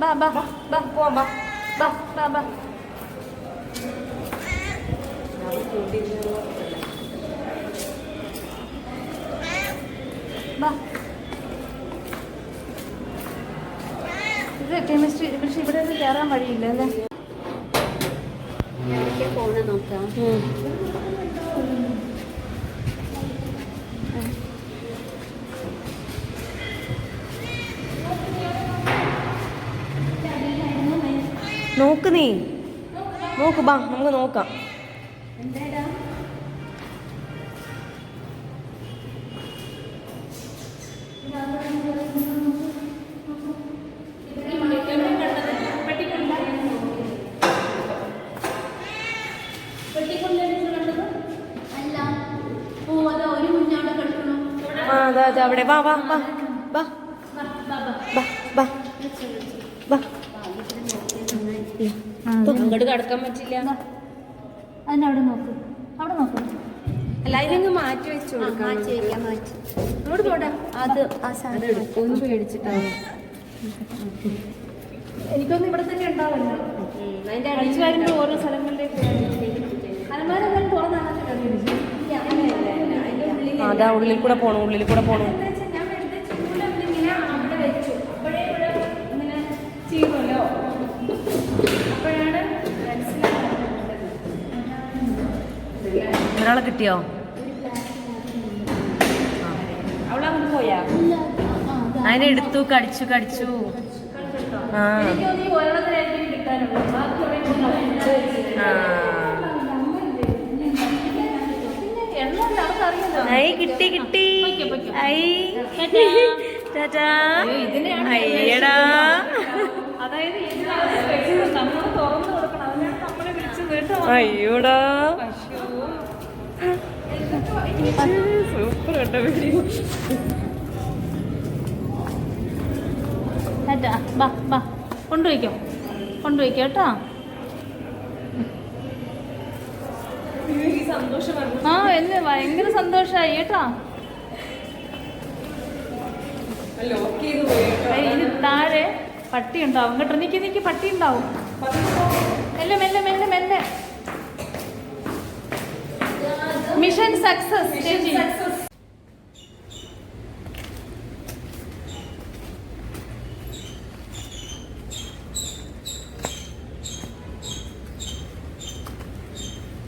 ബാ ബാ ബാ പോവാം ബാ ബാ ബാ ബാ ഇത് കെമിസ്ട്രി പക്ഷെ ഇവിടെ ഒന്നും കയറാൻ വഴിയില്ല അല്ലേ പോണ നോക്കാം. നോക്ക് നീ. നോക്ക് ബാ നമുക്ക് നോക്കാം. അവിടെ. വാ വാ വാ. വാ വാ വാ ബാ. അങ്ങോട്ട് കടക്കാൻ പറ്റില്ല. അതിനവിടെ നോക്ക്. അവിടെ നോക്ക്. അല്ല ഇതിങ്ങ് മാറ്റി വെച്ചു മാറ്റി മാറ്റി. അങ്ങോട്ട് പോടാ അത് ആ സാധനം എടുക്കുമെന്ന് പേടിച്ചിട്ടാണ് എനിക്കൊന്നും ഇവിടെ തന്നെ ഉണ്ടാവില്ല അതിന്റെ അടിച്ചു വരുമ്പോൾ ഓരോ സ്ഥലങ്ങളിലേക്ക് അലമാര അതാ ഉള്ളിൽ കൂടെ പോണു ഉള്ളിൽ കൂടെ പോണു. ഒരാളെ കിട്ടിയോ? അതിനെ എടുത്തു കടിച്ചു കടിച്ചു. ആ. ഐ കിട്ടി കിട്ടി. ഐ. അയ്യടാ. അതായത് സൂപ്പർ കേട്ടോ ബാ ബാ. കൊണ്ടുപോയിക്കോ. കൊണ്ടുപോയിക്കോ കേട്ടോ. ആ എന്ന് ഭയങ്കര സന്തോഷമായി കേട്ടോ. ഇനി താഴെ പട്ടി ഉണ്ടാവും കേട്ടോ നിക്ക് നിക്ക് പട്ടി ഉണ്ടാവും മെല്ലെ മെല്ലെ മെല്ലെ മെല്ലെ. Success. Mission success.